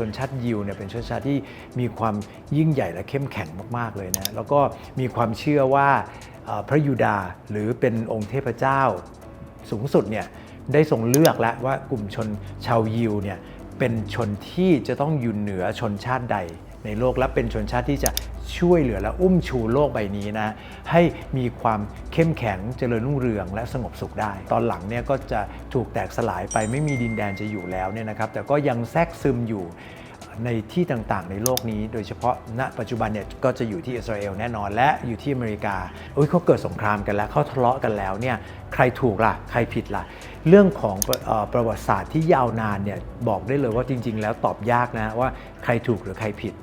ชนชาติยิวเนี่ยเป็นชนชาติที่มีความยิ่งใหญ่และเข้มแข็งมาก ๆ เลยนะแล้วก็มีความเชื่อว่าพระยูดาหรือเป็นองค์เทพเจ้าสูงสุดเนี่ยได้ทรงเลือกแล้วว่ากลุ่มชนชาวยิวเนี่ยเป็นชนที่จะต้องอยู่เหนือชนชาติใดในโลกและเป็นชนชาติที่จะ ช่วยเหลือและอุ้มชูโลกใบนี้นะให้มีความเข้มแข็งเจริญรุ่งเรือง และสงบสุขได้ ตอนหลังเนี่ยก็จะถูกแตกสลายไปไม่มีดินแดนจะอยู่แล้วเนี่ยนะครับแต่ก็ยังแทรกซึมอยู่ในที่ต่างๆ ในโลกนี้ โดยเฉพาะณปัจจุบันเนี่ยก็จะอยู่ที่อิสราเอลแน่นอนและอยู่ที่อเมริกาอุ้ยเขาเกิดสงครามกันแล้วเขาทะเลาะกันแล้วเนี่ยใครถูกล่ะ ใครผิดล่ะ เรื่องของประวัติศาสตร์ที่ยาวนานเนี่ยบอกได้เลยว่าจริง ๆ แล้วตอบยากนะว่าใครถูกหรือใครผิด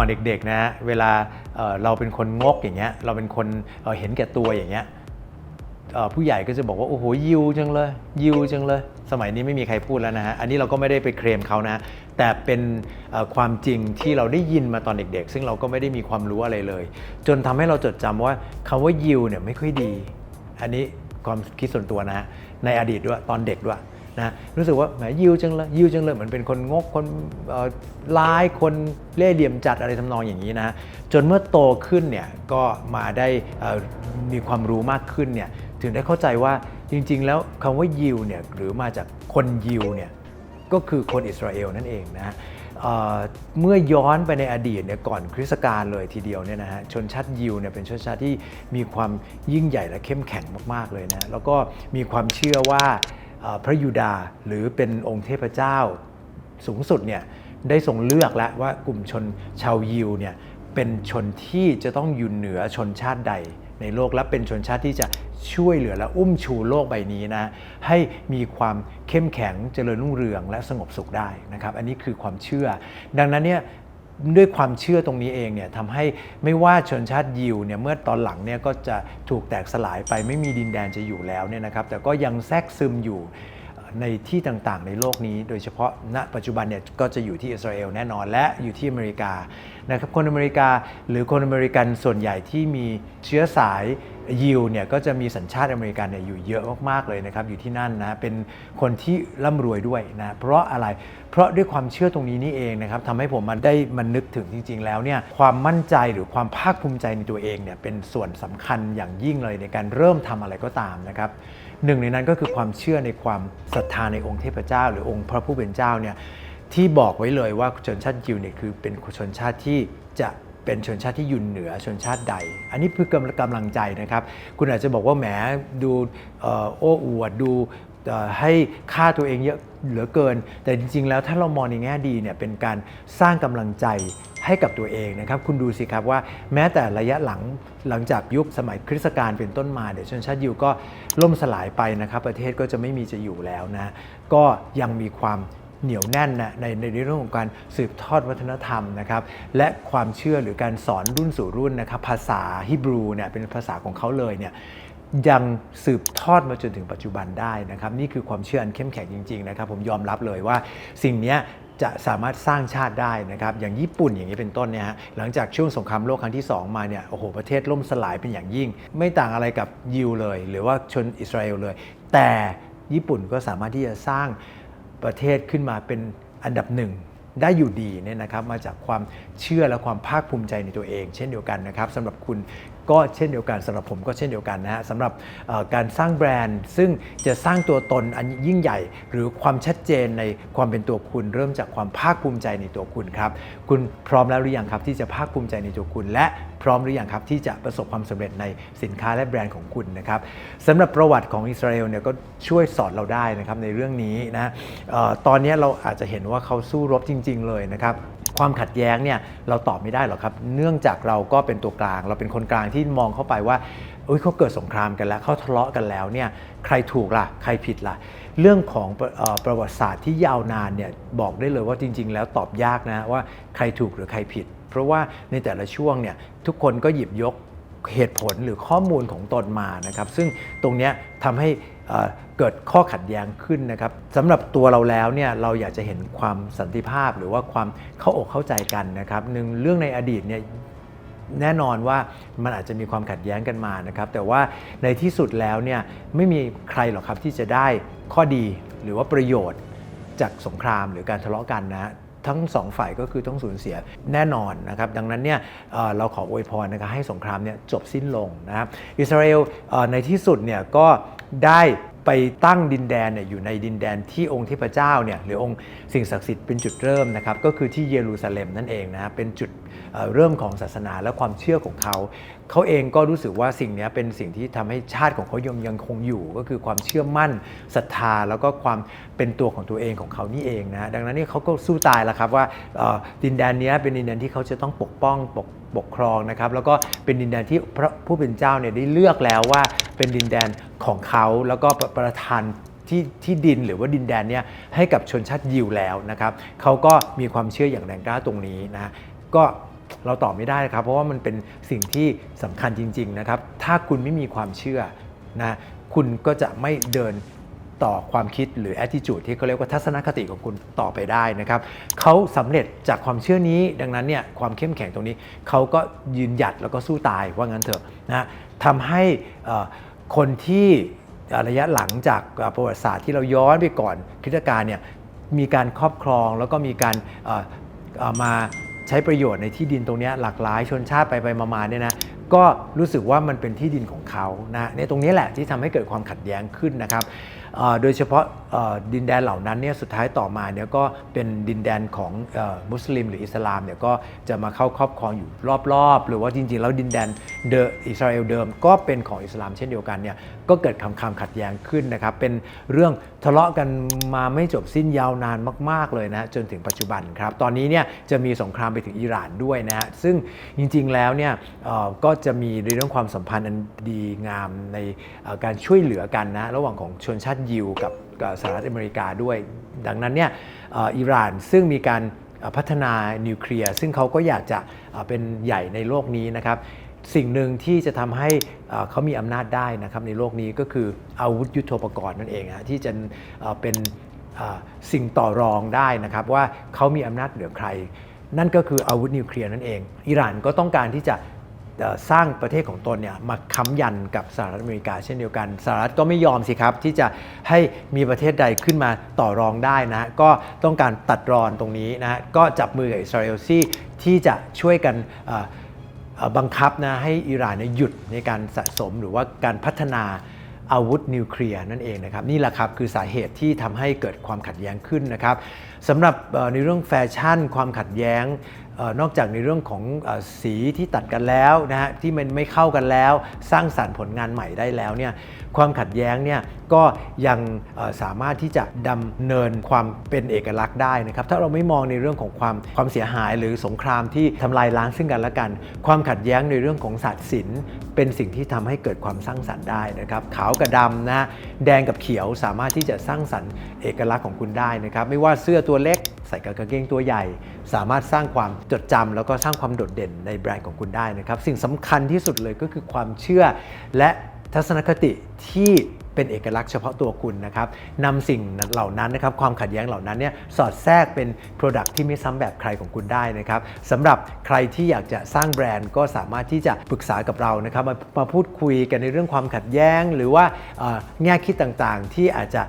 อนเด็กๆนะ เวลาเราเป็นคนงกอย่างเงี้ย เราเป็นคนเเห็นแก่ตัวอย่างเงี้ยผู้ใหญ่ก็จะบอกว่า โอ้โหยิวจังเลย ยิวจังเลย สมัยนี้ไม่มีใครพูดแล้วนะฮะ อันนี้เราก็ไม่ได้ไปเคลมเขานะ แต่เป็นความจริงที่เราได้ยินมาตอนเด็ก ๆ ซึ่งเราก็ไม่ได้มีความรู้อะไรเลย จนทำให้เราจดจำว่าคำว่ายิวเนี่ยไม่ค่อยดี อันนี้ความคิดส่วนตัวนะฮะในอดีตด้วยตอนเด็กด้วย นะรู้สึกว่าแหมยิวจังเลยยิวจังเลยเหมือนเป็นคนงกคนเอ่อร้ายคนเล่ห์เหลี่ยมจัดอะไรทำนองอย่างนี้นะจนเมื่อโตขึ้นเนี่ยก็มาได้มีความรู้มากขึ้นเนี่ยถึงได้เข้าใจว่าจริง ๆ แล้วคำว่ายิวเนี่ยหรือมาจากคนยิวเนี่ยก็คือคนอิสราเอลนั่นเองนะเมื่อย้อนไปในอดีตเนี่ยก่อนคริสตกาลเลยทีเดียวเนี่ยนะฮะชนชาติยิวเนี่ยเป็นชนชาติที่มีความยิ่งใหญ่และเข้มแข็งมากๆเลยนะแล้วก็มีความเชื่อว่า พระยูดาห์หรือเป็นองค์เทพเจ้าสูงสุดเนี่ยได้ทรงเลือกแล้วว่ากลุ่มชนชาวยิวเนี่ยเป็นชนที่จะต้องอยู่เหนือชนชาติใดในโลกและเป็นชนชาติที่จะช่วยเหลือและอุ้มชูโลกใบนี้นะให้มีความเข้มแข็งเจริญรุ่งเรืองและสงบสุขได้นะครับ อันนี้คือความเชื่อ ดังนั้นเนี่ย ด้วยความเชื่อตรงนี้เองเนี่ยทำให้ไม่ว่าชนชาติยิวเนี่ยเมื่อตอนหลังเนี่ยก็จะถูกแตกสลายไปไม่มีดินแดนจะอยู่แล้วเนี่ยนะครับแต่ก็ยังแทรกซึมอยู่ในที่ต่างๆ ในโลกนี้ โดยเฉพาะณปัจจุบันเนี่ยก็จะอยู่ที่อิสราเอลแน่นอนและอยู่ที่อเมริกานะครับคนอเมริกาหรือคนอเมริกันส่วนใหญ่ที่มีเชื้อสาย ยิวเนี่ยก็จะมีสัญชาติอเมริกันเนี่ยอยู่เยอะมากๆเลยนะครับอยู่ที่นั่นนะเป็นคนที่ร่ำรวยด้วยนะเพราะอะไรเพราะด้วยความเชื่อตรงนี้นี่เองนะครับทำให้ผมมันได้มันนึกถึงจริง ๆ แล้วเนี่ยความมั่นใจหรือความภาคภูมิใจในตัวเองเนี่ยเป็นส่วนสำคัญอย่างยิ่งเลยในการเริ่มทำอะไรก็ตามนะครับหนึ่งในนั้นก็คือความเชื่อในความศรัทธาในองค์เทพเจ้า หรือองค์พระผู้เป็นเจ้าเนี่ยที่บอกไว้เลยว่าชนชาติยิวเนี่ยคือเป็นชนชาติที่จะ เป็นชนชาติที่อยุ่นเหนือชนชาติใด อันนี้คือกำกำลังใจนะครับ คุณอาจจะบอกว่าแหมดูโอ้อวดดูให้ค่าตัวเองเยอะเหลือเกิน แต่จริง ๆ แล้วถ้าเรามองในแง่ดีเนี่ยเป็นการสร้างกำลังใจให้กับตัวเองนะครับ คุณดูสิครับว่าแม้แต่ระยะหลังหลังจากยุคสมัยคริสตกาลเป็นต้นมาเดี๋ยวชนชาติยิวก็ล่มสลายไปนะครับ ประเทศก็จะไม่มีจะอยู่แล้วนะ ก็ยังมีความ เหนียวแน่นนะในในเรื่องของการสืบทอดวัฒนธรรมนะครับและความเชื่อหรือการสอนรุ่นสู่รุ่นนะครับภาษาฮิบรูเนี่ยเป็นภาษาของเขาเลยเนี่ยยังสืบทอดมาจนถึงปัจจุบันได้นะครับนี่คือความเชื่ออันเข้มแข็งจริงๆนะครับผมยอมรับเลยว่าสิ่งนี้จะสามารถสร้างชาติได้นะครับอย่างญี่ปุ่นอย่างนี้เป็นต้นเนี่ยฮะหลังจากช่วงสงครามโลกครั้งที่ 2 มาเนี่ยโอ้โหประเทศล่มสลายเป็นอย่างยิ่ง ไม่ต่างอะไรกับยิวเลย หรือว่าชนอิสราเอลเลย แต่ญี่ปุ่นก็สามารถที่จะสร้าง ประเทศขึ้นมาเป็นอันดับหนึ่งได้อยู่ดีเนี่ยนะครับมาจากความเชื่อและความภาคภูมิใจในตัวเอง เช่นเดียวกันนะครับสำหรับคุณก็เช่นเดียวกันสำหรับผมก็เช่นเดียวกันนะฮะสำหรับการสร้างแบรนด์ ซึ่งจะสร้างตัวตนอันยิ่งใหญ่ หรือความชัดเจนในความเป็นตัวคุณ เริ่มจากความภาคภูมิใจในตัวคุณครับคุณพร้อมแล้วหรือยังครับที่จะภาคภูมิใจในตัวคุณ และพร้อมหรือยังครับที่จะประสบความสำเร็จในสินค้าและแบรนด์ของคุณนะครับสำหรับประวัติของอิสราเอลเนี่ยก็ช่วยสอนเราได้นะครับในเรื่องนี้นะออตอนนี้เราอาจจะเห็นว่าเขาสู้รบจริง ๆ เลยนะครับ ความขัดแย้งเนี่ยเราตอบไม่ได้หรอกครับ เนื่องจากเราก็เป็นตัวกลาง เราเป็นคนกลางที่มองเข้าไปว่าเอ้ยเขาเกิดสงครามกันแล้วเขาทะเลาะกันแล้วเนี่ยใครถูกล่ะใครผิดล่ะ เรื่องของประเอ่อประวัติศาสตร์ที่ยาวนานเนี่ยบอกได้เลยว่าจริง ๆ แล้วตอบยากนะว่าใครถูกหรือใครผิด เพราะว่าในแต่ละช่วงเนี่ยทุกคนก็หยิบยกเหตุผลหรือข้อมูลของตนมานะครับ ซึ่งตรงเนี้ยทำให้ เกิดข้อขัดแย้งขึ้นนะครับสำหรับตัวเราแล้วเนี่ยเราอยากจะเห็นความสันติภาพหรือว่าความเข้าอกเข้าใจกันนะครับหนึ่งเรื่องในอดีตเนี่ยแน่นอนว่ามันอาจจะมีความขัดแย้งกันมานะครับ แต่ว่าในที่สุดแล้วเนี่ยไม่มีใครหรอกครับที่จะได้ข้อดีหรือว่าประโยชน์จากสงครามหรือการทะเลาะกันนะฮะ ทั้งสองฝ่ายก็คือต้องสูญเสียแน่นอนนะครับ ดังนั้นเนี่ยเราขออวยพรนะครับให้สงครามเนี่ยจบสิ้นลงนะครับอิสราเอลในที่สุดเนี่ยก็ได้ ไปตั้งดินแดนเนี่ยอยู่ในดินแดนที่องค์เทพเจ้าเนี่ยหรือองค์สิ่งศักดิ์สิทธิ์เป็นจุดเริ่มนะครับก็คือที่เยรูซาเล็มนั่นเองนะฮะเป็นจุดเริ่มของศาสนาและความเชื่อของเขา เขาเองก็รู้สึกว่าสิ่งนี้เป็นสิ่งที่ทำให้ชาติของเขายังยังคงอยู่ ก็คือความเชื่อมั่นศรัทธาแล้วก็ความเป็นตัวของตัวเองของเขานี่เองนะดังนั้นนี่เขาก็สู้ตายแล้วครับว่าดินแดนนี้เป็นดินแดนที่เขาจะต้องปกป้องปกปกครองนะครับแล้วก็เป็นดินแดนที่พระผู้เป็นเจ้าเนี่ยได้เลือกแล้วว่า เป็นดินแดนของเขาแล้วก็ประทานที่ที่ดินหรือว่าดินแดนเนี่ยให้กับชนชาติยิวแล้วนะครับเขาก็มีความเชื่ออย่างแรงกล้าตรงนี้นะก็เราตอบไม่ได้ครับ เพราะว่ามันเป็นสิ่งที่สำคัญจริง ๆนะครับ ถ้าคุณไม่มีความเชื่อนะคุณก็จะไม่เดินต่อความคิดหรือ attitude ที่เขาเรียกว่าทัศนคติของคุณต่อไปได้นะครับเขาสำเร็จจากความเชื่อนี้ดังนั้นเนี่ยความเข้มแข็งตรงนี้เขาก็ยืนหยัดแล้วก็สู้ตายว่างั้นเถอะนะทำให้อ่อ คนที่ระยะหลังจากประวัติศาสตร์ที่เราย้อนไปก่อนคริสตกาลเนี่ยมีการครอบครองแล้วก็มีการมาใช้ประโยชน์ในที่ดินตรงนี้หลากหลายชนชาติไปไปมาๆเนี่ยนะก็รู้สึกว่ามันเป็นที่ดินของเขานะเนี่ยตรงนี้แหละที่ทำให้เกิดความขัดแย้งขึ้นนะครับ โดยเฉพาะดินแดนเหล่านั้นเนี่ยสุดท้ายต่อมาเนี่ยก็เป็นดินแดนของอมุสลิมหรืออิสลามเนี่ยก็จะมาเข้าครอบครองอยู่รอบๆ หรือว่าจริงๆ แล้วดินแดนเดออิสราเอลเดิม ก็เป็นของอิสลามเช่นเดียวกันเนี่ยก็เกิดคำคำขัดแย้งขึ้นนะครับ เป็นเรื่องทะเลาะกันมาไม่จบสิ้นยาวนานมาก ๆเลยนะจนถึงปัจจุบันครับ ตอนนี้เนี่ยจะมีสงครามไปถึงอิหร่านด้วยนะฮะซึ่งจริงๆแล้วเนี่ยก็จะมีในเรื่องความสัมพันธ์อันดีงามในการช่วยเหลือกันนะระหว่างของชนชาติยิวกับสหรัฐอเมริกาด้วย ดังนั้นเนี่ยอิหร่านซึ่งมีการพัฒนานิวเคลียร์ซึ่งเขาก็อยากจะเป็นใหญ่ในโลกนี้นะครับสิ่งหนึ่งที่จะทำให้เขามีอำนาจได้นะครับในโลกนี้ก็คืออาวุธยุโทโธปกรณ์นั่นเองฮะที่จะเป็นสิ่งต่อรองได้นะครับว่าเขามีอำนาจเหนือใคร นั่นก็คืออาวุธนิวเคลียร์นั่นเอง อิหร่านก็ต้องการที่จะ สร้างประเทศของตนเนี่ยมาค้ำยันกับสหรัฐอเมริกาเช่นเดียวกันสหรัฐก็ไม่ยอมสิครับ ที่จะให้มีประเทศใดขึ้นมาต่อรองได้นะก็ต้องการตัดรอนตรงนี้นะก็จับมือกับอิสราเอลที่ที่จะช่วยกันบังคับนะให้อิหร่านหยุดในการสะสมหรือว่าการพัฒนาอาวุธนิวเคลียร์นั่นเองนะครับนี่แหละครับคือสาเหตุที่ทำให้เกิดความขัดแย้งขึ้นนะครับสำหรับในเรื่องแฟชั่น ความขัดแย้ง นอกจากในเรื่องของอสีที่ตัดกันแล้วนะฮะที่มันไม่เข้ากันแล้ว สร้างสรรค์ผลงานใหม่ได้แล้วเนี่ยความขัดแย้งเนี่ยก็ยังสามารถที่จะดำเนินความเป็นเอกลักษณ์ได้นะครับถ้าเราไม่มองในเรื่องของความความเสียหายหรือสงครามที่ทำลายล้างซึ่งกันและกัน ความขัดแย้งในเรื่องของศาสตร์ศิลป์เป็นสิ่งที่ทำให้เกิดความสร้างสรรค์ได้นะครับขาวกับดำนะแดงกับเขียวสามารถที่จะสร้างสรรค์เอกลักษณ์ของคุณได้นะครับไม่ว่าเสื้อตัวเล็กใส่กับกางเกงตัวใหญ่ สามารถสร้างความจดจำแล้วก็สร้างความโดดเด่นในแบรนด์ของคุณได้นะครับ สิ่งสำคัญที่สุดเลยก็คือความเชื่อและทัศนคติที่เป็นเอกลักษณ์เฉพาะตัวคุณนะครับนำสิ่งเหล่านั้นนะครับความขัดแย้งเหล่านั้นเนี่ยสอดแทรกเป็น Product ที่ไม่ซ้ำแบบใครของคุณได้นะครับสำหรับใครที่อยากจะสร้างแบรนด์ก็สามารถที่จะปรึกษากับเรานะครับมามาพูดคุยกันในเรื่องความขัดแย้ง หรือว่าแง่คิดต่างๆ ที่อาจจะ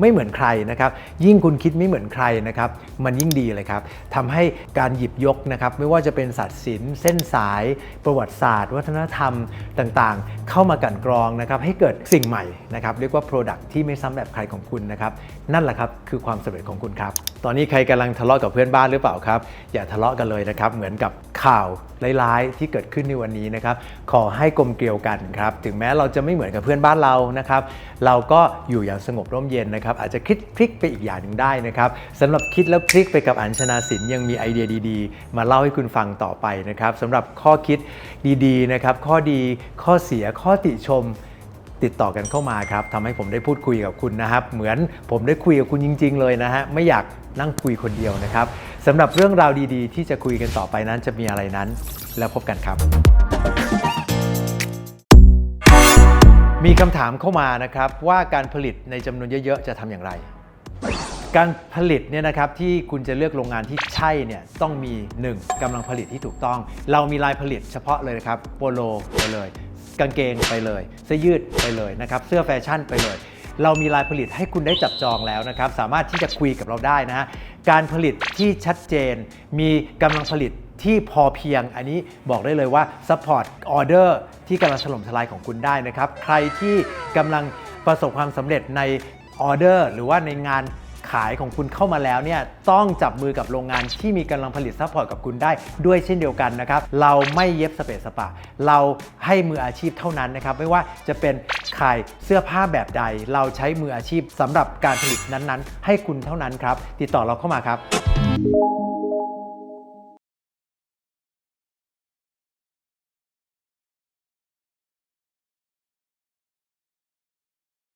ไม่เหมือนใครนะครับ ยิ่งคุณคิดไม่เหมือนใครนะครับ มันยิ่งดีเลยครับทำให้การหยิบยกนะครับ ไม่ว่าจะเป็นศาสตร์ศิลป์เส้นสาย ประวัติศาสตร์ วัฒนธรรมต่างๆ เข้ามากันกรองนะครับให้เกิดสิ่งใหม่นะครับเรียกว่า Product ที่ไม่ซ้ำแบบใครของคุณนะครับ นั่นแหละครับคือความสำเร็จของคุณครับ ตอนนี้ใครกำลังทะเลาะกับเพื่อนบ้านหรือเปล่าครับ อย่าทะเลาะกันเลยนะครับเหมือนกับข่าวร้ายๆที่เกิดขึ้นในวันนี้นะครับขอให้กลมเกลียวกันครับถึงแม้เราจะไม่เหมือนกับเพื่อนบ้านเรานะครับเราก็อยู่อย่างสงบร่มเย็นนะครับอาจจะคิดพลิกไปอีกอย่างหนึ่งได้นะครับสำหรับคิดแล้วพลิกไปกับอัญชนาสินยังมีไอเดียดีๆ มาเล่าให้คุณฟังต่อไปนะครับสำหรับข้อคิดดีๆนะครับข้อดีข้อเสียข้อติชม ติดต่อกันเข้ามาครับทำให้ผมได้พูดคุยกับคุณนะครับ เหมือนผมได้คุยกับคุณจริง ๆ เลยนะฮะไม่อยากนั่งคุยคนเดียวนะครับสำหรับเรื่องราวดีๆ ที่จะคุยกันต่อไปนั้นจะมีอะไรนั้น แล้วพบกันครับ มีคำถามเข้ามานะครับว่าการผลิตในจำนวนเยอะ ๆ จะทำอย่างไร การผลิตเนี่ยนะครับที่คุณจะเลือกโรงงานที่ใช่เนี่ยต้องมี 1กำลังผลิตที่ถูกต้อง เรามีลายผลิตเฉพาะเลยนะครับโปโลไปเลย กางเกงไปเลย เสื้อยืดไปเลยนะครับเสื้อแฟชั่นไปเลย เรามีลายผลิตให้คุณได้จับจองแล้วนะครับสามารถที่จะคุยกับเราได้นะฮะการผลิตที่ชัดเจน มีกำลังผลิตที่พอเพียงอันนี้บอกได้เลยว่า support order ที่กำลังถล่มทลายของคุณได้นะครับ ใครที่กำลังประสบความสำเร็จในออเดอร์ หรือว่าในงาน ขายของคุณเข้ามาแล้วเนี่ยต้องจับมือกับโรงงานที่มีกำลังผลิตซัพพอร์ตกับคุณได้ด้วยเช่นเดียวกันนะครับเราไม่เย็บสเปซสปะ เราให้มืออาชีพเท่านั้นนะครับไม่ว่าจะเป็นขายเสื้อผ้าแบบใด เราใช้มืออาชีพสำหรับการผลิตนั้นๆ ให้คุณเท่านั้นครับติดต่อเราเข้ามาครับ